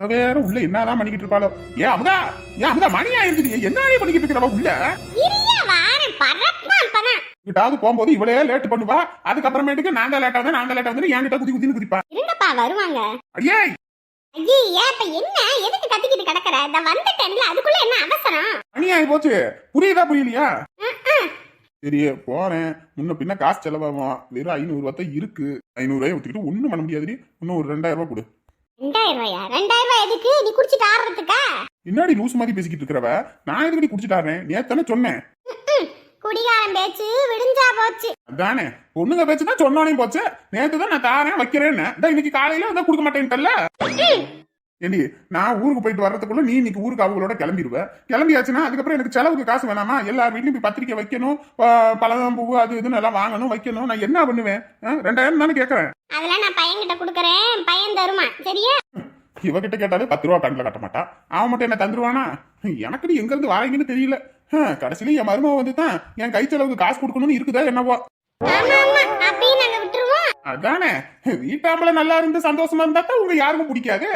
வேற உள்ள என்னதான் பண்ணிக்கிட்டு இருப்பாளோ? ஏன் அமுதா! ஏன் அமுதா மணி ஆயிருக்குது. என்ன பண்ணிக்கிட்டு இருக்கிறவ உள்ள. கிட்டாவது போகும்போது இவளே லேட் பண்ணுவா. அதுக்கப்புறமேட்டுக்கு தான் லேட்டா வந்து தான் லேட்டா வந்து என்கிட்ட குதி குதின்னு குதிப்பா. இருங்கப்பா வருவாங்க. அடியே! ஐயே இப்ப என்ன? எதுக்கு கத்திக்கிட்டு கிடக்குற? இந்த வந்துட்டேன்ல அதுக்குள்ள என்ன அவசரம்? மணி போச்சு புரியுதா புரியலையா? சரி போறேன். முன்ன பின்ன காசு செலவாகும். வெறும் ஐநூறு ரூபா தான் இருக்கு. ஐநூறு ரூபாய் ஊத்திக்கிட்டு ஒண்ணும் பண்ண முடியாதுடி. இன்னும் ஒரு ரெண்டாயிரம் ரூபாய் கொடு. ரெண்டாயிரம் ரூபாயா? ரெண்டாயிரம் ரூபாய் எதுக்கு? நீ குடிச்சிட்டு ஆடுறதுக்கா மாதிரி பேசிக்கிட்டு இருக்கிறவ? நான் எதுக்கடி குடிச்சிட்டாரேன் நேத்தானே சொன்னேன் குடிகாரம் பேச்சு விடிஞ்சா போச்சு. அதானே. பொண்ணுங்க பேச்சு தான் சொன்னோனே போச்சு. நேத்து தான் நான் தாரேன் வைக்கிறேன்னு. இன்னைக்கு காலையில வந்து கொடுக்க மாட்டேன்ட்டல்ல? ஏண்டி நான் ஊருக்கு போயிட்டு வர்றதுக்குள்ள நீ இன்னைக்கு ஊருக்கு அவங்களோட கிளம்பிடுவ கிளம்பியாச்சுன்னா அதுக்கப்புறம் எனக்கு செலவுக்கு காசு வேணாமா? எல்லார் வீட்லயும் போய் பத்திரிக்கை வைக்கணும் பழம் பூ அது இதுன்னு எல்லாம் வாங்கணும் வைக்கணும். நான் என்ன பண்ணுவேன்? ரெண்டாயிரம் தானே கேட்கறேன் அதெல்லாம் நான் பையன்கிட்ட கொடுக்கறேன். பையன் தருமா? சரியா? இவகிட்ட கேட்டாலே பத்து ரூபா கண்ணில் கட்ட மாட்டான் அவன் மட்டும் என்ன தந்துருவானா? எனக்கு எங்க இருந்து வாரீங்கன்னு தெரியல. கடைசியில என் மருமக வந்து தான் என் கை செலவுக்கு காசு கொடுக்கணும்னு இருக்குதா என்னவோ. அதானே. வீட்டாம்பள நல்லா இருந்து சந்தோஷமா இருந்தா தான் உங்க யாருக்கும் பிடிக்காது.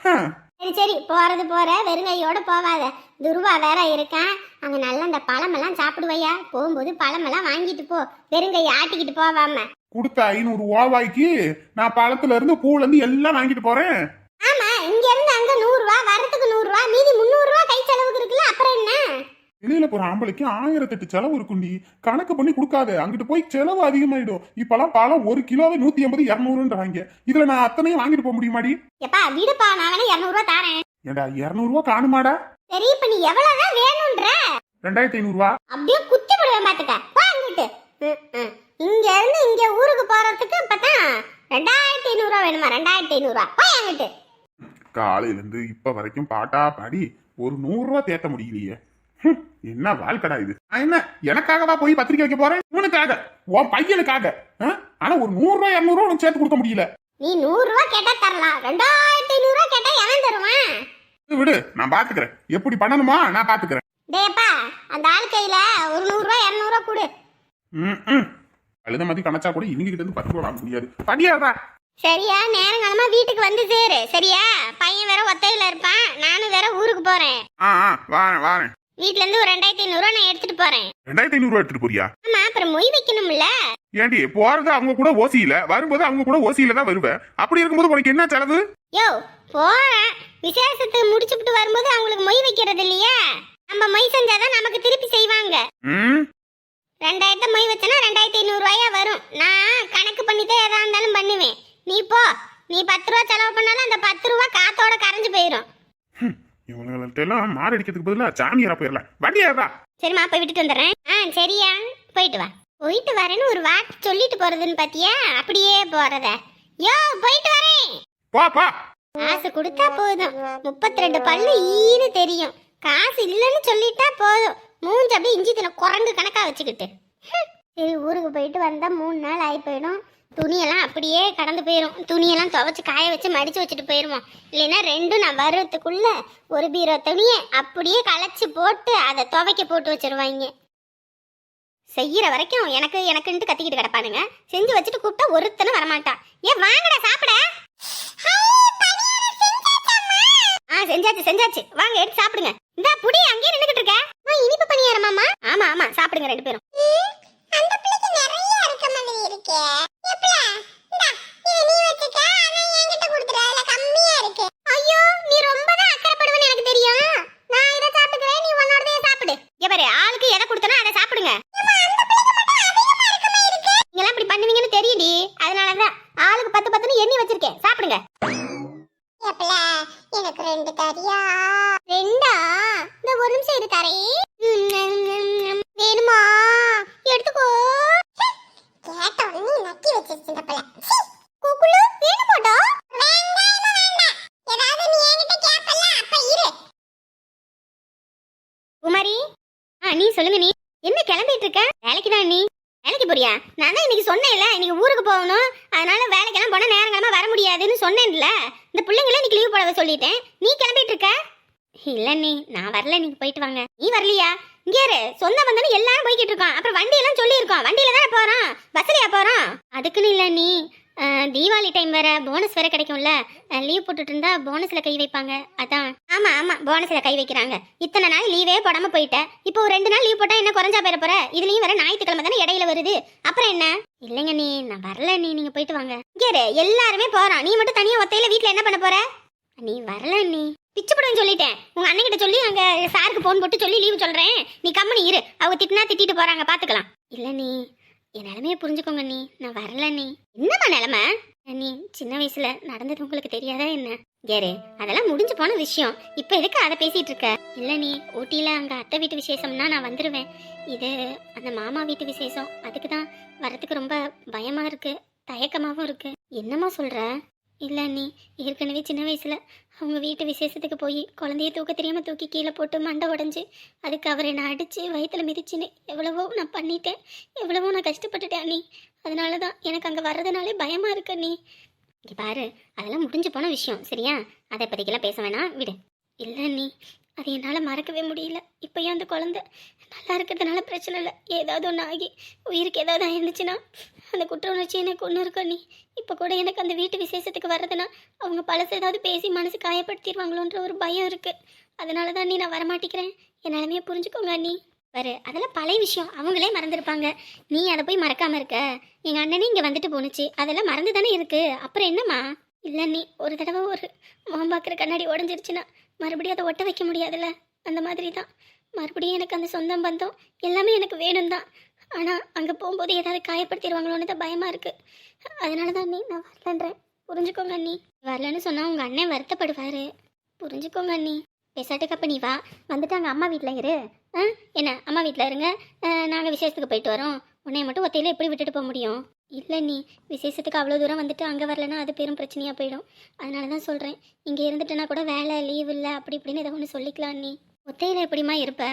ஹம். சரி சரி போறது போற. வெறுங்கையோட போவாத. துருவா வேற இருக்கான் அங்க நல்ல அந்த பழமெல்லாம் சாப்பிடுவையா? போகும்போது பழமெல்லாம் வாங்கிட்டு போ. வெறுங்கை ஆட்டிக்கிட்டு போவாம. கொடுத்த ஐநூறு ஓவாய்க்கு நான் பழத்துல இருந்து பூல இருந்து எல்லாம் வாங்கிட்டு போறேன். ஆமா இங்க இருந்து அங்க நூறு ரூபா வரதுக்கு நூறு ரூபா மீதி முந்நூறு ரூபா கை செலவுக்கு இருக்குல்ல அப்புறம் என்ன? வெளியில போற ஆம்பளைக்கு ஆயிரத்தெட்டு செலவு இருக்குண்டி. கணக்கு பண்ணி கொடுக்காத. அங்கிட்டு போய் செலவு அதிகமாயிடும். இப்பெல்லாம் பழம் ஒரு கிலோவே நூத்தி எண்பது இரநூறுன்றாங்க. இதுல நான் அத்தனையும் வாங்கிட்டு போக முடியுமாடி? எப்பா விடுப்பா. நான் வேணா இரநூறுவா தாரேன். ஏண்டா இரநூறுவா காணுமாடா? சரி இப்ப நீ எவ்வளவுதான் வேணும்ன்ற? ரெண்டாயிரத்தி ஐநூறுவா? அப்படியே குத்தி விடுவேன் பாத்துக்க. வாங்கிட்டு இங்க இருந்து இங்க ஊருக்கு போறதுக்கு இப்பதான் ரெண்டாயிரத்தி ஐநூறுவா வேணுமா? ரெண்டாயிரத்தி ஐநூறுவா. போய் அங்கிட்டு. காலையில இருந்து இப்ப வரைக்கும் பாட்டா பாடி ஒரு நூறு ரூபா தேத்த முடியலையே. என்ன வாழ்க்கடா இது? என்ன எனக்காகவா போய் பத்திரிக்கை வைக்க போறேன்? இவனுக்காக. உன் பையனுக்காக? ஆனா ஒரு நூறு ரூபாய் இரநூறு ரூபா உனக்கு சேர்த்து கொடுக்க முடியல. நீ நூறு ரூபா கேட்டா தரலாம். ரெண்டாயிரத்தி ஐநூறு ரூபா கேட்டா எவன் தருவான்? விடு நான் பாத்துக்கிறேன். எப்படி பண்ணணுமா நான் பாத்துக்கிறேன். டேப்பா அந்த ஆள் கையில ஒரு நூறு ரூபா இருநூறு ரூபா கொடு. ம். அழுத மாதிரி கணச்சா கூட இவங்க கிட்ட இருந்து பத்து ரூபா முடியாது. படியாதா சரியா நேரங்காலமா வீட்டுக்கு வந்து சேரு. சரியா? பையன் வேற ஒத்தையில இருப்பான். நானும் வேற ஊருக்கு போறேன். ஆ ஆ வாரேன் வாரேன். வீட்ல இருந்து ஒரு ரெண்டாயிரத்தி ஐநூறு ரூபா நான் எடுத்துட்டு போறேன். ரெண்டாயிரத்தி ஐநூறு எடுத்துட்டு போறியா? ஆமா அப்புறம் மொய் வைக்கணும்ல. ஏண்டி போறது அவங்க கூட ஓசியில வரும்போது அவங்க கூட ஓசியில தான் வருவேன் அப்படி இருக்கும்போது உனக்கு என்ன செலவு? யோ போறேன். விசேஷத்தை முடிச்சுட்டு வரும்போது அவங்களுக்கு மொய் வைக்கிறது இல்லையா? நம்ம மொய் செஞ்சாதான் நமக்கு திருப்பி செய்வாங்க. ம்? ரெண்டாயிரத்தை மொய் வச்சனா ரெண்டாயிரத்தி ஐநூறு ரூபாயா வரும். நான் கணக்கு பண்ணிதான் எதா இருந்தாலும் பண்ணுவேன். நீ போ. நீ பத்து ரூபா செலவு பண்ணாலும் அந்த பத்து ரூபா காத்தோட கரைஞ்சு போயிடும் இவங்கள்ட்ட எல்லாம் மாரடிக்கிறதுக்கு பதிலா சாமியாரா போயிடலாம். வண்டியாதா சரிம்மா போய் விட்டுட்டு வந்துடுறேன். ஆ சரியா போயிட்டு வா. போயிட்டு வரேன்னு ஒரு வார்த்தை சொல்லிட்டு போறதுன்னு பாத்தியா? அப்படியே போறத. யோ போயிட்டு வரேன். போ போ. காசு கொடுத்தா போதும். முப்பத்தி ரெண்டு பல்லு ஈன்னு தெரியும். காசு இல்லைன்னு சொல்லிட்டா போதும். மூஞ்சி அப்படியே இஞ்சி தின குரங்கு கணக்கா வச்சுக்கிட்டு. சரி ஊருக்கு போயிட்டு வந்தா மூணு நாள் ஆகி போயிடும். துணியெல்லாம் அப்படியே கடந்து போயிடும் துணியெல்லாம் துவைச்சி காய வச்சு மடித்து வச்சுட்டு போயிடுவோம் இல்லைன்னா ரெண்டும் நான் வர்றதுக்குள்ள ஒரு பீரோ துணியை அப்படியே களைச்சி போட்டு அதை துவைக்க போட்டு வச்சுருவாங்க. செய்கிற வரைக்கும் எனக்கு எனக்குன்ட்டு கத்திக்கிட்டு கிடப்பானுங்க. செஞ்சு வச்சுட்டு கூப்பிட்டா ஒருத்தனும் வரமாட்டான் ஏன் வாங்கடா சாப்பிட. ஆ செஞ்சாச்சு செஞ்சாச்சு. வாங்க எடுத்து சாப்பிடுங்க இந்த புடி அங்கேயே நின்னுகிட்டு இருக்க நான் இனிப்பு பணியாரமாமா ஆமா ஆமா சாப்பிடுங்க ரெண்டு பேரும் அந்த பிள்ளைக்கு நிறைய இருக்க மாதிரி இருக்கே எப்பல இந்தா இத நீ வச்சுக்க அத என்கிட்ட கொடுத்துற அதுல கம்மியா இருக்கு ஐயோ நீ ரொம்ப தான் அக்கறைப்படுவன்னு எனக்கு தெரியும் நான் இத சாப்பிட்டுக்கிறேன் நீ உன்னோடதே சாப்பிடு இங்க பாரு ஆளுக்கு எதை கொடுத்தனோ அதை சாப்பிடுங்க நீங்களாம் இப்படி பண்ணுவீங்கன்னு தெரியுடி அதனாலதான் ஆளுக்கு பத்து பத்துன்னு எண்ணி வச்சிருக்கேன் சாப்பிடுங்க எப்பல எனக்கு ரெண்டு தரியா ரெண்டா இந்த ஒரு நிமிஷம் இரு தரே வேணுமா எடுத்துக்கோ கேட்ட உடனே நக்கி வச்சிருச்சு வேணுமாடா நீ குமாரி ஆ நீ சொல்லுங்க நீ. என்ன கிளம்பிட்டு இருக்க? வேலைக்கு தான் நீ. வேலைக்கு போறியா? நான் தான் இன்னைக்கு சொன்னேன்ல இன்னைக்கு ஊருக்கு போகணும். அதனால வேலைக்கெல்லாம் போனா நேரங்களமா வர முடியாதுன்னு சொன்னேன்ல. இந்த பிள்ளைங்கள இன்னைக்கு லீவ் போடவே சொல்லிட்டேன். நீ கிளம்பிட்டு இருக்க? இல்லை நீ. நான் வரல நீங்க போயிட்டு வாங்க. நீ வரலையா? இங்கேரு சொந்த வந்தனு எல்லாரும் போய்கிட்டு இருக்கான் அப்புறம் வண்டி எல்லாம் சொல்லி வண்டியில தானே போறோம். பஸ்லயா போறோம். அதுக்குன்னு இல்லை நீ. தீபாவளி டைம் வேற. போனஸ் வேற கிடைக்கும்ல. லீவ் போட்டுட்டு இருந்தா போனஸ்ல கை வைப்பாங்க. அதான். ஆமா ஆமா. போனஸ்ல கை வைக்கிறாங்க. இத்தனை நாள் லீவே போடாம போயிட்டேன் இப்போ ஒரு ரெண்டு நாள் லீவ் போட்டா என்ன குறைஞ்சா போயிட போற? இதுலயும் வேற ஞாயிற்றுக்கிழமை தானே இடையில வருது. அப்புறம் என்ன? இல்லைங்க நீ. நான் வரல நீ. நீங்க போயிட்டு வாங்க. இங்கே எல்லாருமே போறான் நீ மட்டும் தனியா ஒத்தையில வீட்டுல என்ன பண்ண போற? நீ வரல நீ. பிச்சு போடுவேன்னு சொல்லிட்டேன். உங்க அண்ணன் கிட்ட சொல்லி அங்க சாருக்கு போன் போட்டு சொல்லி லீவு சொல்றேன். நீ கம்மனி இரு. அவங்க திட்டினா திட்டிட்டு போறாங்க. பாத்துக்கலாம். இல்ல நீ என் நிலைமைய புரிஞ்சுக்கோங்க நீ. நான் வரல நீ. என்னம்மா நிலைமை? நீ சின்ன வயசுல நடந்தது உங்களுக்கு தெரியாதா என்ன? கேரு அதெல்லாம் முடிஞ்சு போன விஷயம். இப்ப எதுக்கு அதை பேசிட்டு இருக்க? இல்ல நீ ஊட்டியில அங்க அத்தை வீட்டு விசேஷம்னா நான் வந்துருவேன். இது அந்த மாமா வீட்டு விசேஷம். அதுக்கு தான் வரதுக்கு ரொம்ப பயமா இருக்கு. தயக்கமாவும் இருக்கு. என்னம்மா சொல்ற? இல்லை நீ ஏற்கனவே சின்ன வயசில் அவங்க வீட்டு விசேஷத்துக்கு போய் குழந்தைய தூக்க தெரியாமல் தூக்கி கீழே போட்டு மண்டை உடஞ்சி அதுக்கு அவர் என்னை அடித்து வயிற்றில் மிதிச்சுன்னு எவ்வளவோ நான் பண்ணிட்டேன். எவ்வளவோ நான் கஷ்டப்பட்டுட்டேன் நீ அதனால தான் எனக்கு அங்கே வர்றதுனாலே பயமாக இருக்கு நீ இங்க பாரு அதெல்லாம் முடிஞ்சு போன விஷயம் சரியா? அதை பற்றிக்கெல்லாம் பேச வேணாம். விடு. இல்லை நீ அது என்னால் மறக்கவே முடியல. இப்போயும் அந்த குழந்தை? நல்லா இருக்கிறதுனால பிரச்சனை இல்லை. ஏதாவது ஒன்று ஆகி உயிருக்கு ஏதாவது ஆயிருந்துச்சுன்னா அந்த குற்ற உணர்ச்சி எனக்கு ஒன்று இருக்க நீ இப்போ கூட எனக்கு அந்த வீட்டு விசேஷத்துக்கு வர்றதுன்னா அவங்க பழசு ஏதாவது பேசி மனசு காயப்படுத்திடுவாங்களோன்ற ஒரு பயம் இருக்குது அதனால தான் நீ நான் வரமாட்டேங்கிறேன். என் நிலமையை புரிஞ்சுக்கோங்க நீ பாரு அதெல்லாம் பழைய விஷயம். அவங்களே மறந்துருப்பாங்க. நீ அதை போய் மறக்காமல் இருக்க. எங்கள் அண்ணனே இங்கே வந்துட்டு போணுச்சு. அதெல்லாம் மறந்து தானே இருக்குது அப்புறம் என்னம்மா? இல்லை நீ ஒரு தடவை ஒரு முகம் பார்க்குற கண்ணாடி உடஞ்சிருச்சுன்னா மறுபடியும் அதை ஒட்ட வைக்க முடியாதுல்ல? அந்த மாதிரி தான் மறுபடியும் எனக்கு அந்த சொந்தம் பந்தம் எல்லாமே எனக்கு வேணும் தான் ஆனால் அங்கே போகும்போது ஏதாவது காயப்படுத்திடுவாங்களோன்னு தான் பயமாக இருக்குது அதனால தான் நீ நான் வரலன்றேன். புரிஞ்சுக்கோங்க அண்ணி. வரலன்னு சொன்னால் உங்கள் அண்ணன் வருத்தப்படுவார். புரிஞ்சுக்கோங்க அண்ணி. பெசாட்டுக்கு அப்போ நீ வா. வந்துட்டு அங்கே அம்மா வீட்டில் இரு. ஆ? என்ன அம்மா வீட்டில் இருங்க. நாங்கள் விசேஷத்துக்கு போயிட்டு வரோம். உன்னைய மட்டும் ஒத்தையில் எப்படி விட்டுட்டு போக முடியும்? இல்லை நீ விசேஷத்துக்கு அவ்வளோ தூரம் வந்துட்டு அங்கே வரலன்னா அது பெரும் பிரச்சனையாக போயிடும். அதனால தான் சொல்கிறேன் இங்கே இருந்துட்டேன்னா கூட வேலை லீவ் இல்லை அப்படி இப்படின்னு ஏதோ ஒன்று சொல்லிக்கலாம் நீ. ஒத்தையில் எப்படிம்மா இருப்ப?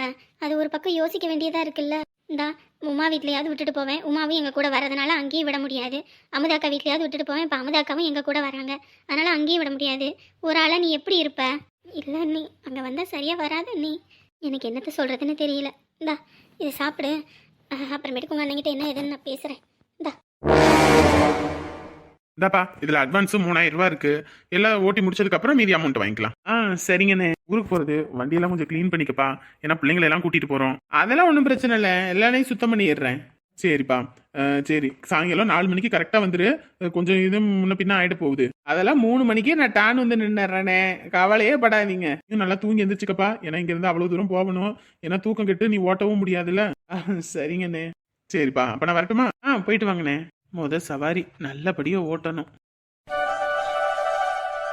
அது ஒரு பக்கம் யோசிக்க வேண்டியதாக இருக்குல்ல. இந்தா உமா வீட்லையாவது விட்டுட்டு போவேன். உமாவும் எங்கள் கூட வரதுனால அங்கேயும் விட முடியாது. அமுதாக்கா வீட்லையாவது விட்டுட்டு போவேன். இப்போ அமுதாக்காவும் எங்கள் கூட வராங்க. அதனால் அங்கேயும் விட முடியாது. ஒரு ஆளாக நீ எப்படி இருப்ப? இல்லை நீ அங்கே வந்தால் சரியாக வராத நீ. எனக்கு என்னத்த சொல்கிறதுன்னு தெரியல. இந்தா இதை சாப்பிடு. அப்புறமேட்டுக்கு உங்கள் அண்ணங்கிட்ட என்ன ஏதுன்னு நான் பேசுகிறேன் இந்தா இந்தாப்பா இதுல அட்வான்ஸும் மூணாயிரம் ரூபாய் இருக்கு. எல்லாம் ஓட்டி முடிச்சதுக்கு அப்புறம் மீதி அமௌண்ட் வாங்கிக்கலாம். ஆ சரிங்கண்ணே. ஊருக்கு போறது வண்டியெல்லாம் கொஞ்சம் க்ளீன் பண்ணிக்கப்பா. ஏன்னா பிள்ளைங்களை எல்லாம் கூட்டிட்டு போறோம். அதெல்லாம் ஒன்றும் பிரச்சனை இல்லை. எல்லாரையும் சுத்தம் பண்ணிடுறேன். சரிப்பா. சரி. சாயங்காலம் நாலு மணிக்கு கரெக்டாக வந்துரு. கொஞ்சம் இது முன்ன பின்ன ஆகிட போகுது. அதெல்லாம் மூணு மணிக்கே நான் டான் வந்து நின்னுறேனே கவலையே படாதீங்க. இன்னும் நல்லா தூங்கி எந்திரிச்சுக்கப்பா. ஏன்னா இங்க இருந்து அவ்வளவு தூரம் போகணும். ஏன்னா தூக்கம் கெட்டு நீ ஓட்டவும் முடியாதுல்ல. சரிங்கண்ணே. சரிப்பா அப்ப நான் வரட்டுமா? ஆ போயிட்டு வாங்கண்ணே. முத சவாரி நல்லபடியா ஓட்டணும்.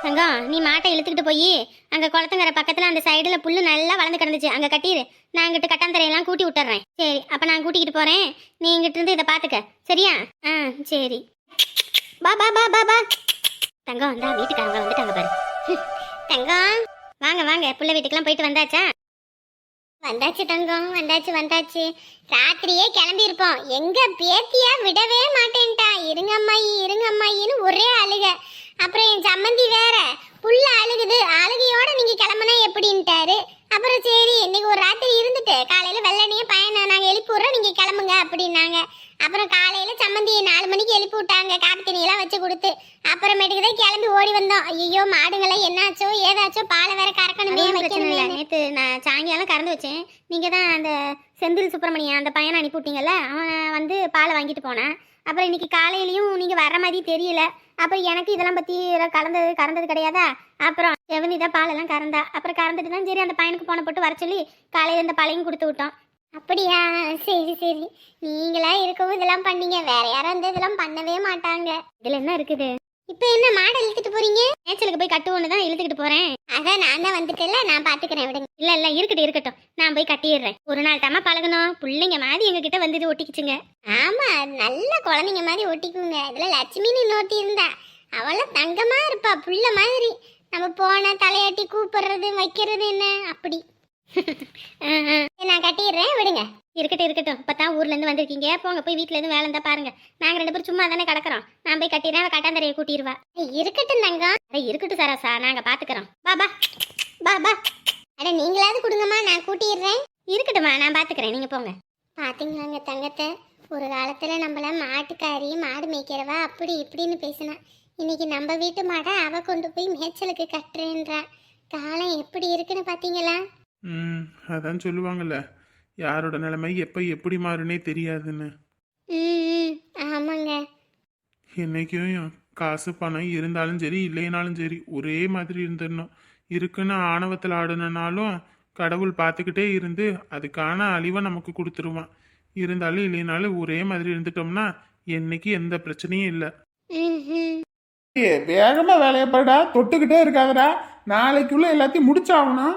தங்கம் நீ மாட்டை இழுத்துக்கிட்டு போய் அங்கே குளத்துங்கிற பக்கத்தில் அந்த சைடில் புல்லு நல்லா வளர்ந்து கிடந்துச்சு. அங்கே கட்டிடு நான் இங்கிட்டு கட்டாந்தரையெல்லாம் கூட்டி விட்டுறேன். சரி அப்போ நான் கூட்டிக்கிட்டு போகிறேன் நீ இங்கிட்டு இருந்து இதை பார்த்துக்க சரியா? ஆ சரி. பா பா பா பா பா தங்கம் வந்தா வீட்டுக்காரங்க வந்துட்டாங்க பாரு. தங்கம் வாங்க வாங்க. புள்ள வீட்டுக்கெல்லாம் போயிட்டு வந்தாச்சா? வந்தாச்சு தங்கம் வந்தாச்சு வந்தாச்சு. ராத்திரியே கிளம்பி இருப்போம் எங்க பேத்தியா விடவே மாட்டேன்ட்டா. இருங்க அம்மாயி இருங்க அம்மாயின்னு ஒரே அழுக. அப்புறம் என் சம்மந்தி வேற. புள்ள அழுகுது. அழுகையோட நீங்க கிளம்புனா எப்படின்ட்டாரு. அப்புறம் சரி இன்னைக்கு ஒரு ராத்திரி இருந்துட்டு காலையில வெள்ளனையே பையனை நாங்க எழுப்பி விடுறோம் நீங்க கிளம்புங்க அப்படின்னாங்க. அப்புறம் காலையில சம்மந்தி நாலு மணிக்கு எழுப்பி விட்டாங்க. காட்டு தண்ணியெல்லாம் வச்சு கொடுத்து அப்புறமேட்டுக்கு தான் கிளம்பி ஓடி வந்தோம். ஐயோ மாடுங்களாம் என்னாச்சோ ஏதாச்சோ பாலை வேற கறக்கணுமே வைக்கணுமே நேத்து நான் சாயங்காலம் கறந்து வச்சேன். நீங்க தான் அந்த செந்தில் சுப்பிரமணியன் அந்த பையனை அனுப்பி விட்டீங்கல்ல அவன் வந்து பாலை வாங்கிட்டு போனான். அப்புறம் இன்னைக்கு காலையிலயும் நீங்க வர்ற மாதிரி தெரியல. அப்புறம் எனக்கு இதெல்லாம் பத்தி கலந்தது கறந்தது கிடையாதா? அப்புறம் செவனி தான் பாலெல்லாம் கறந்தா. அப்புறம் கறந்துட்டு தான் சரி அந்த பையனுக்கு போன போட்டு வர சொல்லி காலையில இந்த பழையும் கொடுத்து விட்டோம். அப்படியா? சரி சரி. நீங்களா இருக்கவும் இதெல்லாம் பண்ணீங்க. வேற யாரும் வந்து இதெல்லாம் பண்ணவே மாட்டாங்க. இதுல என்ன இருக்குது? இப்போ என்ன மாடை இழுத்துட்டு போறீங்க? மேய்ச்சலுக்கு போய் கட்டுவோன்னு தான் இழுத்துக்கிட்டு போறேன். அதான் நான் தான் வந்துட்டேல நான் பாத்துக்கிறேன் விடுங்க. இல்ல இல்ல. இருக்கட்டும் இருக்கட்டும். நான் போய் கட்டிடுறேன். ஒரு நாள் தாமா பழகணும். பிள்ளைங்க மாதிரி எங்க கிட்ட வந்துட்டு ஒட்டிக்கிச்சுங்க. ஆமா நல்ல குழந்தைங்க மாதிரி ஒட்டிக்குங்க. இதுல லட்சுமின்னு இன்னொருத்தி இருந்தா. அவள தங்கமா இருப்பா புள்ள மாதிரி. நம்ம போன தலையாட்டி கூப்பிடுறது வைக்கிறது என்ன? அப்படி. நான் கட்டிடுறேன் விடுங்க. இருக்கட்டும் இருக்கட்டும். இப்போ தான் ஊர்லேருந்து வந்திருக்கீங்க. போங்க போய் வீட்டிலேருந்து வேலை இருந்தால் பாருங்க. நாங்கள் ரெண்டு பேரும் சும்மா தானே கிடக்கிறோம். நான் போய் கட்டிடுறேன் அவள் கட்டாந்தரையை கூட்டிடுவா. இருக்கட்டும் தங்கம். இருக்கட்டும் சரோசா. நாங்கள் பார்த்துக்கிறோம் பாபா பா பா பா அட நீங்களாவது கொடுங்கம்மா நான் கூட்டிடுறேன். இருக்கட்டும்மா நான் பார்த்துக்கிறேன் நீங்கள் போங்க. பார்த்தீங்களாங்க தங்கத்தை? ஒரு காலத்தில் நம்மள மாட்டுக்காரி மாடு மேய்க்கிறவா அப்படி இப்படின்னு பேசினா. இன்னைக்கு நம்ம வீட்டு மாடை அவ கொண்டு போய் மேய்ச்சலுக்கு கட்டுறேன்றா. காலம் எப்படி இருக்குன்னு பாத்தீங்களா? ம் அதான் சொல்லுவாங்கல்ல யாரோட நிலைமை எப்போ எப்படி மாறுனே தெரியாதுன்னு. ம் ஆமாங்க. என்னைக்கும் காசு பணம் இருந்தாலும் சரி இல்லைனாலும் சரி ஒரே மாதிரி இருந்துடணும். இருக்குன்னு ஆணவத்தில் ஆடுனனாலும் கடவுள் பார்த்துக்கிட்டே இருந்து அதுக்கான அழிவை நமக்கு கொடுத்துருவான். இருந்தாலும் இல்லைனாலும் ஒரே மாதிரி இருந்துட்டோம்னா என்னைக்கு எந்த பிரச்சனையும் இல்லை. வேகமா வேலையை பாடா தொட்டுக்கிட்டே இருக்காதடா. நாளைக்குள்ள எல்லாத்தையும் முடிச்சாகணும்.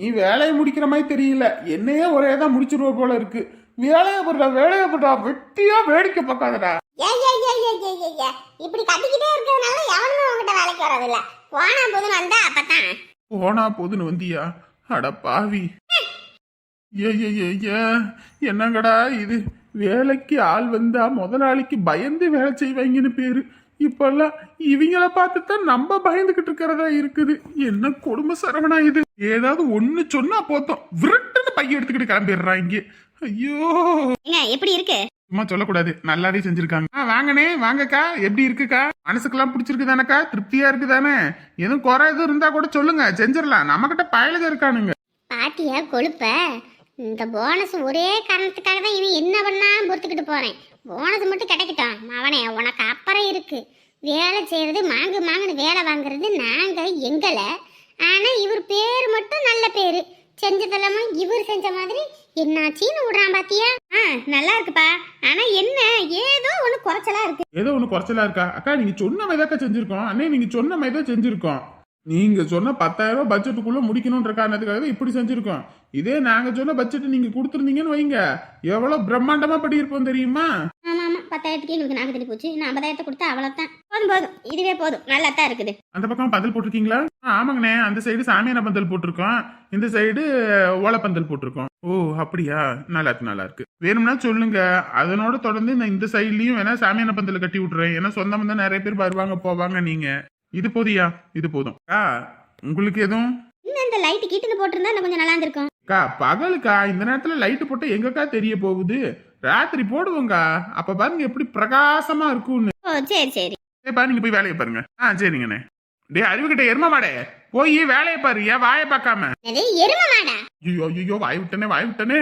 நீ வேலையை முடிக்கிற மாதிரி தெரியல. என்னையே ஒரே தான் முடிச்சிருவ போல இருக்கு. வேலையை போடுறா வேலையை போடுறா வெட்டியா வேடிக்கை பார்க்காதடா. இப்படி கட்டிக்கிட்டே இருக்கிறதுனால எவனும் உங்ககிட்ட வேலைக்கு வர்றதில்ல. போனா போதுன்னு வந்தா அப்பதான் போனா போதுன்னு வந்தியா? அட பாவி. ஏ ஏ ஏ ஏ. என்னங்கடா இது? வேலைக்கு ஆள் வந்தா முதலாளிக்கு பயந்து வேலை செய்வாங்கன்னு பேரு. இப்பெல்லாம் இவங்கள பார்த்து தான் நம்ம பயந்துகிட்டு இருக்கிறதா இருக்குது. என்ன குடும்ப சரவணா இது? ஏதாவது ஒண்ணு சொன்னா போதும். விரட்டுன்னு பைய எடுத்துக்கிட்டு கிளம்பிடுறாங்க. ஐயோ. எப்படி இருக்கு? சும்மா சொல்லக்கூடாது. நல்லாவே செஞ்சிருக்காங்க. ஆ, வாங்கண்ணே வாங்கக்கா. எப்படி இருக்குக்கா? மனசுக்கெல்லாம் பிடிச்சிருக்கு தானக்கா திருப்தியா இருக்கு தானே எதுவும் குறை எதுவும் இருந்தா கூட சொல்லுங்க. செஞ்சிடலாம். நம்ம கிட்ட பயலுக இருக்கானுங்க. பாத்தியா கொழுப்ப? இந்த போனஸ் ஒரே காரணத்துக்காக தான் இவன் என்ன பண்ணாலும் பொறுத்துக்கிட்டு போகிறேன் போனஸ் மட்டும் கிடைக்கட்டும். அவனே உனக்கு அப்புறம் இருக்குது வேலை செய்கிறது மாங்கு மாங்குன்னு வேலை வாங்குறது நாங்கள் எங்களை ஆனால் இவர் பேர் மட்டும் நல்ல பேர். செஞ்சதெல்லாமும் இவர் செஞ்ச மாதிரி என்னாச்சின்னு விடுறான் பாத்தியா? ஆ நல்லா இருக்குப்பா. ஆனா என்ன? ஏதோ ஒண்ணு குறைச்சலா இருக்கு. ஏதோ ஒண்ணு குறைச்சலா இருக்கா? அக்கா நீங்க சொன்ன மாதிரிதாக்கா செஞ்சிருக்கோம். அண்ணே நீங்க சொன்ன மாதிரி செஞ்சிருக்கோம். நீங்க சொன்ன பத்தாயிரம் ரூபாய் பட்ஜெட்டுக்குள்ள முடிக்கணுன்ற காரணத்துக்காக இப்படி செஞ்சிருக்கோம். இதே நாங்க சொன்ன பட்ஜெட் நீங்க கொடுத்துருந்தீங்கன்னு வைங்க. எவ்வளவு பிரம்மாண்டமா பண்ணியிருப்போம் தெரியுமா? ஆமா ஆமா. பத்தாயிரத்துக்கு எங்களுக்கு நாக்கு தள்ளி போச்சு. நான் ஐம்பதாயிரத்தை கொடுத்தா அவ்வளவுதான். போதும் போதும். இதுவே போதும். நல்லா தான் இருக்குது. அந்த பக்கம் பந்தல் போட்டிருக்கீங்களா? ஆமாங்கண்ணே. அந்த சைடு சாமியார பந்தல் போட்டிருக்கோம். இந்த சைடு ஓலப்பந்தல் போட்டிருக்கோம். ஓ அப்படியா? நல்லா இருக்கு நல்லா இருக்கு வேணும்னா சொல்லுங்க. அதனோட தொடர்ந்து இந்த இந்த சைட்லயும் வேணா சாமியான பந்தல் கட்டி விட்டுறேன். ஏன்னா சொந்தம் தான் நிறைய பேர் வருவாங்க போவாங்க நீங்க. இது போதியா? இது போதும். அக்கா உங்களுக்கு எதுவும்? இன்னும் இந்த லைட் கீட்டுன்னு போட்டிருந்தா இன்னும் கொஞ்சம் நல்லா இருந்திருக்கும். அக்கா பகலுக்கா இந்த நேரத்துல லைட் போட்டா எங்கக்கா தெரிய போகுது? ராத்திரி போடுவோங்க அப்ப பாருங்க எப்படி பிரகாசமா இருக்கும்னு. ஓ சரி சரி. ஏப்பா நீங்க போய் வேலையை பாருங்க. ஆ சரிங்கண்ணே. டே அறிவுகிட்ட எரும மாடே. போய் வேலையை பாரு ஏன் வாயை பார்க்காம? எரும மாடா? ஐயோ ஐயோ வாய் விட்டனே வாய் விட்டனே.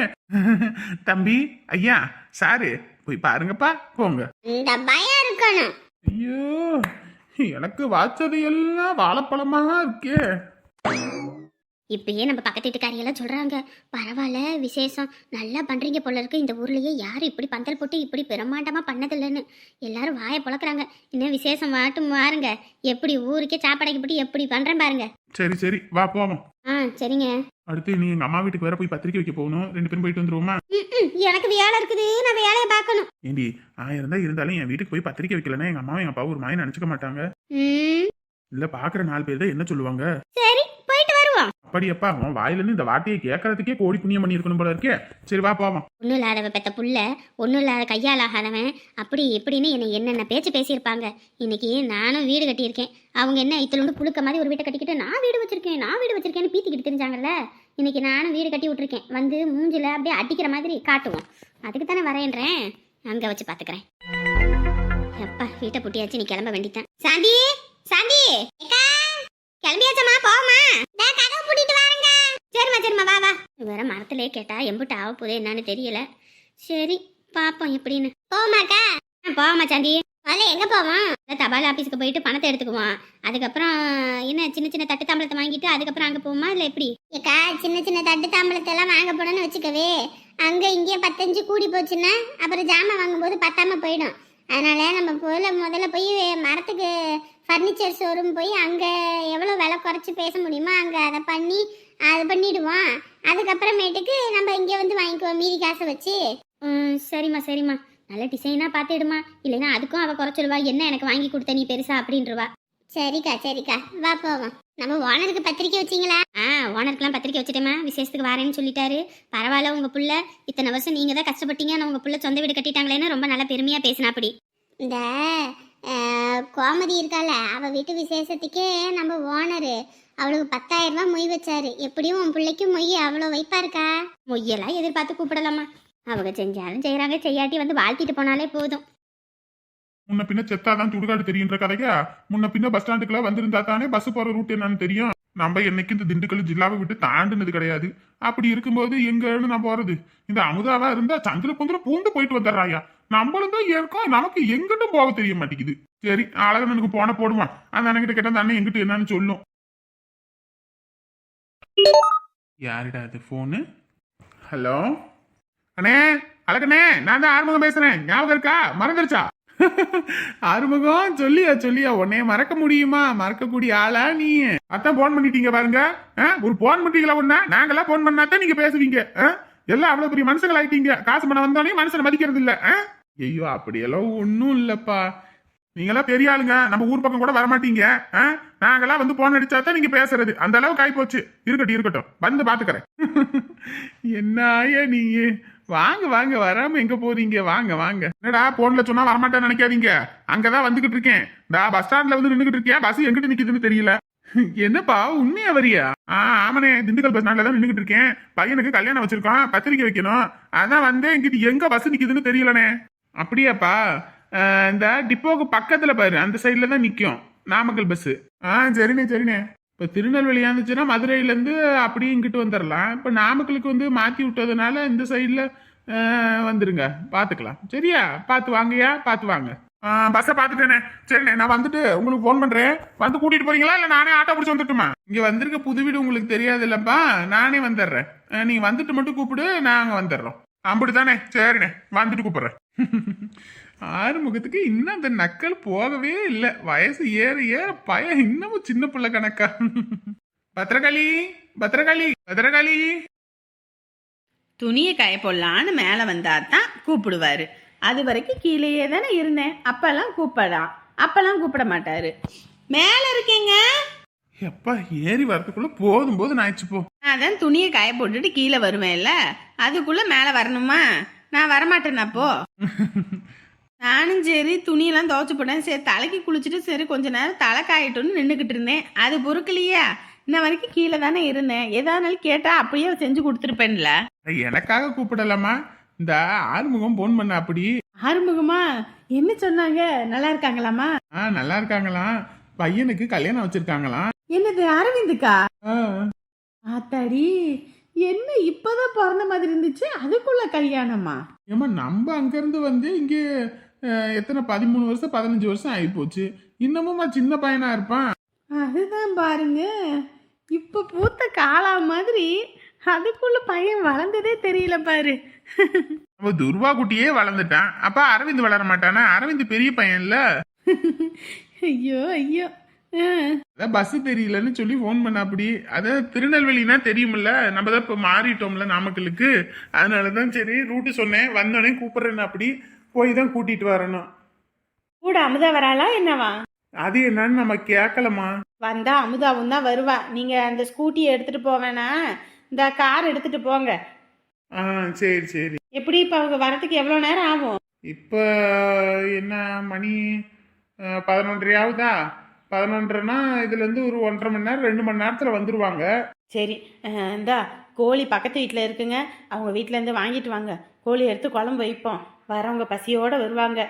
தம்பி ஐயா சாரு போய் பாருங்கப்பா போங்க. இந்த பயம் இருக்கணும். ஐயோ. எனக்கு வாச்சது எல்லாம் வாழைப்பழமாக இருக்கே. இப்பயே நம்ம பக்கத்து வீட்டுக்காரியெல்லாம் சொல்றாங்க. பரவாயில்ல விசேஷம். நல்லா பண்றீங்க போல இருக்கு. இந்த ஊர்லயே யாரும் இப்படி பந்தல் போட்டு இப்படி பிரம்மாண்டமா பண்ணதில்லைன்னு. எல்லாரும் வாயை புழக்கிறாங்க இன்னும் விசேஷம் மாட்டும் பாருங்க எப்படி ஊருக்கே சாப்பாடைக்கு போட்டு எப்படி பண்றேன் பாருங்க. சரி சரி. வா போவோம். ஆ சரிங்க. அடுத்து நீ எங்க அம்மா வீட்டுக்கு வேற போய் பத்திரிக்கை வைக்க போகணும். ரெண்டு பேரும் போயிட்டு வந்துருவோமா? எனக்கு வேலை இருக்குது. நான் வேலையை பார்க்கணும். ஏண்டி ஆயிரம் தான் இருந்தாலும் என் வீட்டுக்கு போய் பத்திரிக்கை வைக்கலன்னா எங்க அம்மாவும் எங்க அப்பாவும் ஒரு மாதிரி நினைச்சுக்க மாட்டாங்க. இல்ல பாக்குற நாலு பேர் தான் என்ன சொல்லுவாங்க? அப்படியப்பா உன் வாயில இருந்து இந்த வார்த்தையை கேட்கறதுக்கே கோடி புண்ணியம் பண்ணியிருக்கணும் போல இருக்கே. சரி வா போவோம். ஒன்றும் இல்லாதவ பெத்த புள்ள ஒன்றும் இல்லாத கையால் ஆகாதவன். அப்படி இப்படின்னு என்னை என்னென்ன பேச்சு பேசியிருப்பாங்க. இன்னைக்கு நானும் வீடு கட்டியிருக்கேன். அவங்க என்ன இத்தலோண்டு புழுக்க மாதிரி ஒரு வீட்டை கட்டிக்கிட்டு நான் வீடு வச்சிருக்கேன் நான் வீடு வச்சிருக்கேன்னு பீத்திக்கிட்டு தெரிஞ்சாங்கல்ல? இன்னைக்கு நானும் வீடு கட்டி விட்டுருக்கேன். வந்து மூஞ்சில அப்படியே அடிக்கிற மாதிரி காட்டுவோம். அதுக்கு தானே வரேன்றேன். அங்கே வச்சு பார்த்துக்கிறேன் எப்பா வீட்டை புட்டியாச்சு நீ கிளம்ப வேண்டித்தான். சாந்தி சாந்தி! கிளம்பியாச்சம்மா போமா கதவு பூட்டிட்டு வாருங்க. சரிம்மா சரிம்மா வா வா. வேற மரத்திலே கேட்டா எம்புட்டு ஆக போதே என்னன்னு தெரியல. சரி பாப்போம் எப்படின்னு. போமாக்கா போமா சாந்தி. முதல்ல எங்கே போவோம்? தபால் ஆஃபீஸுக்கு போயிட்டு பணத்தை எடுத்துக்குவோம். அதுக்கப்புறம் என்ன சின்ன சின்ன தட்டு தாம்பளத்தை வாங்கிட்டு அதுக்கப்புறம் அங்கே போவோமா இல்லை எப்படி? ஏக்கா சின்ன சின்ன தட்டு தாம்பளத்தை எல்லாம் வாங்க போனோம்னு வச்சுக்கவே அங்கே இங்கே பத்தஞ்சு கூடி போச்சுன்னா அப்புறம் ஜாமான் வாங்கும்போது பத்தாமல் போயிடும். அதனால நம்ம முதல்ல முதல்ல போய் மரத்துக்கு ஃபர்னிச்சர் ஷோரூம் போய் அங்கே எவ்வளோ விலை குறைச்சி பேச முடியுமோ அங்கே அதை பண்ணி அது பண்ணிடுவோம். அதுக்கப்புறமேட்டுக்கு நம்ம இங்கே வந்து வாங்கிக்குவோம் மீதி காசை வச்சு. ம் சரிம்மா சரிம்மா. நல்ல டிசைனாக பார்த்துடுமா. இல்லைன்னா அதுக்கும் அவள் குறைச்சிடுவா. என்ன எனக்கு வாங்கி கொடுத்த நீ பெருசா அப்படின்றவா. சரிக்கா சரிக்கா. வா போவோம். நம்ம ஓனருக்கு பத்திரிக்கை வச்சிங்களா? ஆ ஓனருக்குலாம் பத்திரிக்கை வச்சுட்டேம்மா. விசேஷத்துக்கு வரேன்னு சொல்லிட்டாரு. பரவாயில்ல உங்கள் புள்ள. இத்தனை வருஷம் நீங்கள் தான் கஷ்டப்பட்டீங்க ஆனால் உங்கள் புள்ள சொந்த வீடு கட்டிட்டாங்களேன்னு ரொம்ப நல்லா பெருமையாக பேசினா அப்படி இந்த கோமதி இருக்கால அவ வீட்டு விசேஷத்துக்கே நம்ம ஓனரு. அவளுக்கு பத்தாயிரம் ரூபாய் மொய் வச்சாரு. எப்படியும் உன் பிள்ளைக்கு மொய் அவ்வளோ வைப்பாருக்கா மொய்யெல்லாம் எதிர்பார்த்து கூப்பிடலாமா. அவங்க செஞ்சாலும் செய்யறாங்க செய்யாட்டி வந்து வாழ்த்திட்டு போனாலே போதும். முன்ன பின்ன செத்தாதான் சுடுகாடு தெரியுன்ற கதையா? முன்ன பின்ன பஸ் ஸ்டாண்டுக்குலாம் வந்திருந்தா தானே பஸ் போற ரூட் என்னன்னு தெரியும். நம்ம என்னைக்கு இந்த திண்டுக்கல் ஜில்லாவை விட்டு தாண்டினது கிடையாது. அப்படி இருக்கும்போது எங்கன்னு நான் போறது? இந்த அமுதாவா இருந்தா சந்திர பொங்கல பூந்து போயிட்டு வந்துடுறாயா? நம்மளும் தான் இருக்கோம் நமக்கு எங்கிட்டும் போக தெரிய மாட்டேங்குது. சரி அழகனுக்கு போன போடுவான். அந்த அண்ணன் கேட்டா அந்த அண்ணன் எங்கிட்ட என்னன்னு சொல்லும். யாருடா அது போனு ஹலோ? அண்ணே அழகண்ணே நான் தான் ஆறுமுகம் பேசுறேன். ஞாபகம் இருக்கா? மறந்துருச்சா? ஆறுமுகம் சொல்லியா சொல்லியா. உன்னைய மறக்க முடியுமா? மறக்கக்கூடிய ஆளா நீ. அதான் போன் பண்ணிட்டீங்க பாருங்க. ஆ? ஒரு போன் பண்ணிட்டீங்களா ஒன்னா நாங்கெல்லாம் போன் பண்ணாதான் நீங்க பேசுவீங்க. ஆ? எல்லாம் அவ்வளவு பெரிய மனுஷங்கள் ஆயிட்டீங்க காசு பண்ண வந்தோடனே மனுஷனை மதிக்கிறது இல்லை ஆ? ஐயோ அப்படியெல்லாம் ஒன்றும் இல்லைப்பா. நீங்களாம் பெரிய ஆளுங்க. நம்ம ஊர் பக்கம் கூட வரமாட்டீங்க. ஆ? வந்து போன் அடிச்சா தான் நீங்க பேசுறது. அந்த அளவுக்கு ஆகி போச்சு இருக்கட்டும் இருக்கட்டும். வந்து பாத்துக்கறேன். என்னாய நீங்க வாங்க வாங்க. வராம எங்க போறீங்க? வாங்க வாங்க. என்னடா போன்ல சொன்னா வரமாட்டேன்னு நினைக்காதீங்க. அங்கதான் வந்துகிட்டு இருக்கேன். நான் பஸ் ஸ்டாண்ட்ல வந்து நின்னுகிட்டு இருக்கேன் பஸ் எங்கிட்ட நிக்குதுன்னு தெரியல. என்னப்பா உண்மையா வரியா? ஆ ஆமனே திண்டுக்கல் பஸ் ஸ்டாண்ட்ல தான் நின்னுகிட்டு இருக்கேன். பையனுக்கு கல்யாணம் வச்சிருக்கோம். பத்திரிக்கை வைக்கணும். அதான் வந்து எங்கிட்ட எங்க பஸ் நிக்குதுன்னு தெரியலண்ணே. அப்படியாப்பா? இந்த டிப்போக்கு பக்கத்தில் பாரு அந்த சைடில் தான் நிற்கும் நாமக்கல் பஸ்ஸு ஆ சரிண்ணே சரிண்ணே. இப்போ திருநெல்வேலியா இருந்துச்சுன்னா மதுரையிலேருந்து அப்படியே இங்கிட்டு வந்துடலாம் இப்போ நாமக்கலுக்கு வந்து மாற்றி விட்டதுனால இந்த சைடில் வந்துருங்க. பார்த்துக்கலாம் சரியா? பார்த்து வாங்கயா பார்த்து வாங்க. பஸ்ஸை பார்த்துட்டேனே சரிண்ணே நான் வந்துட்டு உங்களுக்கு ஃபோன் பண்ணுறேன் வந்து கூட்டிகிட்டு போகிறீங்களா இல்லை நானே ஆட்டோ பிடிச்சி வந்துட்டுமா? இங்கே வந்திருக்க புது வீடு உங்களுக்கு தெரியாது இல்லைப்பா நானே வந்துடுறேன் நீங்கள் வந்துட்டு மட்டும் கூப்பிடு நாங்கள் வந்துடுறோம் அப்படி தானே? சரிண்ணே வந்துட்டு கூப்பிட்றேன். ஆறுமுகத்துக்கு இன்னும் அந்த நக்கல் போகவே இல்லை. வயசு ஏற ஏற பையன் இன்னமும் சின்ன பிள்ளை கணக்கா? பத்திரகாளி பத்திரகாளி பத்திரகாளி. துணியை காய போடலான்னு மேலே வந்தா தான் கூப்பிடுவாரு. அது வரைக்கும் கீழேயே தானே இருந்தேன். அப்பெல்லாம் கூப்பிடான் அப்பெல்லாம் கூப்பிட மாட்டாரு. மேலே இருக்கீங்க? எப்பா ஏறி வரதுக்குள்ள போதும் போது ஆயிடுச்சு போ. நான் தான் துணியை காய போட்டுட்டு கீழே வருவேன்ல. அதுக்குள்ள மேலே வரணுமா? நான் வரமாட்டேன் அப்போ. நானும் சரி துணியெல்லாம் துவைச்சு போட்டேன். சரி தலைக்கு குளிச்சுட்டு சரி கொஞ்ச நேரம் தலை காயட்டும்னு நின்றுக்கிட்டு இருந்தேன். அது பொறுக்கலையா. இன்ன வரைக்கும் கீழே தானே இருந்தேன். எதானாலும் கேட்டா அப்படியே செஞ்சு கொடுத்துருப்பேன்ல. எனக்காக கூப்பிடலாமா? இந்த ஆறுமுகம் போன் பண்ண அப்படி. ஆறுமுகமா? என்ன சொன்னாங்க? நல்லா இருக்காங்களாமா ஆ நல்லா இருக்காங்களாம் பையனுக்கு கல்யாணம் வச்சிருக்காங்களாம். என்னது அரவிந்துக்கா? ஆத்தாடி என்ன இப்பதான் பிறந்த மாதிரி இருந்துச்சு? அதுக்குள்ள கல்யாணமா? ஏம்மா நம்ம அங்கிருந்து வந்து இங்கே எத்தனை பதிமூணு வருஷம் பதினஞ்சு வருஷம் ஆகி போச்சு இன்னமுமா சின்ன பையனா இருப்பான். அதுதான் பாருங்க. இப்ப பூத்த காளா மாதிரி அதுக்குள்ள பையன் வளர்ந்ததே தெரியல பாரு. நம்ம துர்வா குட்டியே வளர்ந்துட்டான். அப்ப அரவிந்த் வளர மாட்டானா? அரவிந்த் பெரிய பையன்ல. ஐயோ ஐயோ. அதான் பஸ் தெரியலன்னு சொல்லி ஃபோன் பண்ண அப்படி அதான் திருநெல்வேலினா தெரியுமில்ல நம்ம தான் இப்போ மாறிட்டோம்ல நாமக்கலுக்கு. அதனால தான் சரி ரூட்டு சொன்னேன். வந்தோடனே கூப்பிடுறேன் அப்படி போய் தான் கூட்டிட்டு வரணும். கூட அமுதா வராளா என்னவா? அது என்னன்னு நம்ம கேட்கலமா வந்தா அமுதாவும் தான் வருவா. நீங்க அந்த ஸ்கூட்டியை எடுத்துட்டு போவேனா இந்த கார் எடுத்துட்டு போங்க. ஆ சரி சரி. எப்படி இப்ப அவங்க வரதுக்கு எவ்வளவு நேரம் ஆகும்? இப்போ என்ன மணி பதினொன்றரை ஆகுதா பதினொன்றரைனா இதுலேருந்து ஒரு ஒன்றரை மணி நேரம் ரெண்டு மணி நேரத்தில் வந்துருவாங்க. சரி அஹ், இந்தா கோழி பக்கத்து வீட்டில் இருக்குங்க. அவங்க வீட்டிலேருந்து வாங்கிட்டு வாங்க. கோழி எடுத்து குழம்பு வைப்போம். வரவங்க பசியோடு வருவாங்க.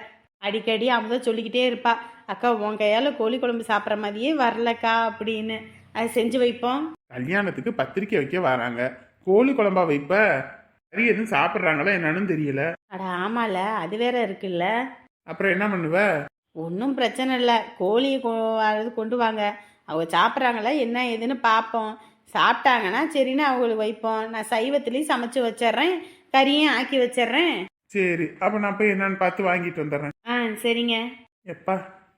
அடிக்கடி அமுதா சொல்லிக்கிட்டே இருப்பா. அக்கா உன் கையால் கோழி குழம்பு சாப்பிட்ற மாதிரியே வரலக்கா அப்படின்னு. அது செஞ்சு வைப்போம். கல்யாணத்துக்கு பத்திரிக்கை வைக்க வராங்க. கோழி குழம்பா வைப்ப? கறி எதுவும் சாப்பிட்றாங்களா என்னன்னு தெரியல. அட ஆமால. அது வேற இருக்குல்ல. அப்புறம் என்ன பண்ணுவ? ஒன்றும் பிரச்சனை இல்லை. கோழியை அது கொண்டு வாங்க. அவங்க சாப்பிட்றாங்களா? என்ன ஏதுன்னு பார்ப்போம் சாப்பிட்டாங்கன்னா சரின்னு அவங்களுக்கு வைப்போம். நான் சைவத்துலேயும் சமைச்சு வச்சிட்றேன். கறியும் ஆக்கி வச்சிட்றேன். சரி அப்ப நான் போய் என்னன்னு பார்த்து வாங்கிட்டு வந்துடுறேன். ஆ சரிங்க. எப்பா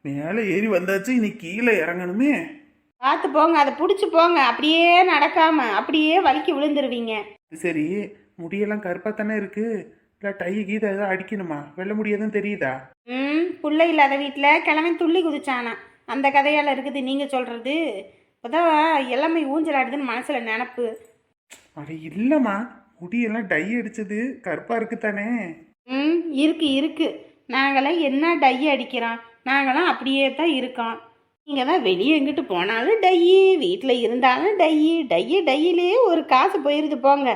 மேலே ஏறி வந்தாச்சு இனி கீழே இறங்கணுமே? பார்த்து போங்க அதை பிடிச்சி போங்க. அப்படியே நடக்காம அப்படியே வலிக்கி விழுந்துருவீங்க. சரி முடியெல்லாம் கருப்பா தானே இருக்கு. இல்ல டை கீதை ஏதாவது அடிக்கணுமா? வெள்ள முடியாதுன்னு தெரியுதா? ம் புள்ள இல்லாத வீட்டில் கிழமை துள்ளி குதிச்சானா? அந்த கதையால் இருக்குது நீங்கள் சொல்கிறது இப்போதான் எல்லாமே ஊஞ்சல் ஆடுதுன்னு மனசில் நினப்பு. அட இல்லம்மா. முடியெல்லாம் டை அடிச்சது கருப்பா இருக்கு தானே ம் இருக்கு இருக்கு. நாங்களாம் என்ன டை அடிக்கிறோம்? நாங்களாம் அப்படியே தான் இருக்கோம். நீங்க தான் வெளியே எங்கிட்டு போனாலும் டையி வீட்டில் இருந்தாலும் டையி டையி டையிலே ஒரு காசு போயிருது போங்க.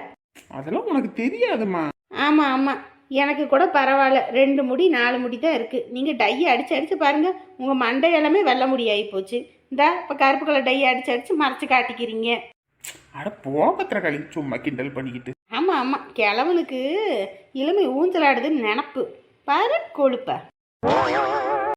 அதெல்லாம் உனக்கு தெரியாதுமா ஆமா ஆமா. எனக்கு கூட பரவாயில்ல. ரெண்டு முடி நாலு முடி தான் இருக்கு. நீங்க டையை அடிச்சு அடிச்சு பாருங்க. உங்க மண்டை எல்லாமே வெள்ளை முடி ஆகி போச்சு. இந்தா இப்ப கருப்பு கலர் டையை அடிச்சு அடிச்சு மறைச்சு காட்டிக்கிறீங்க. அட போகத்திர களி சும்மா கிண்டல் பண்ணிக்கிட்டு. ஆமா ஆமா. கிழவனுக்கு இளமை ஊஞ்சலாடுதுன்னு நினப்பு. பாரு கொழுப்ப.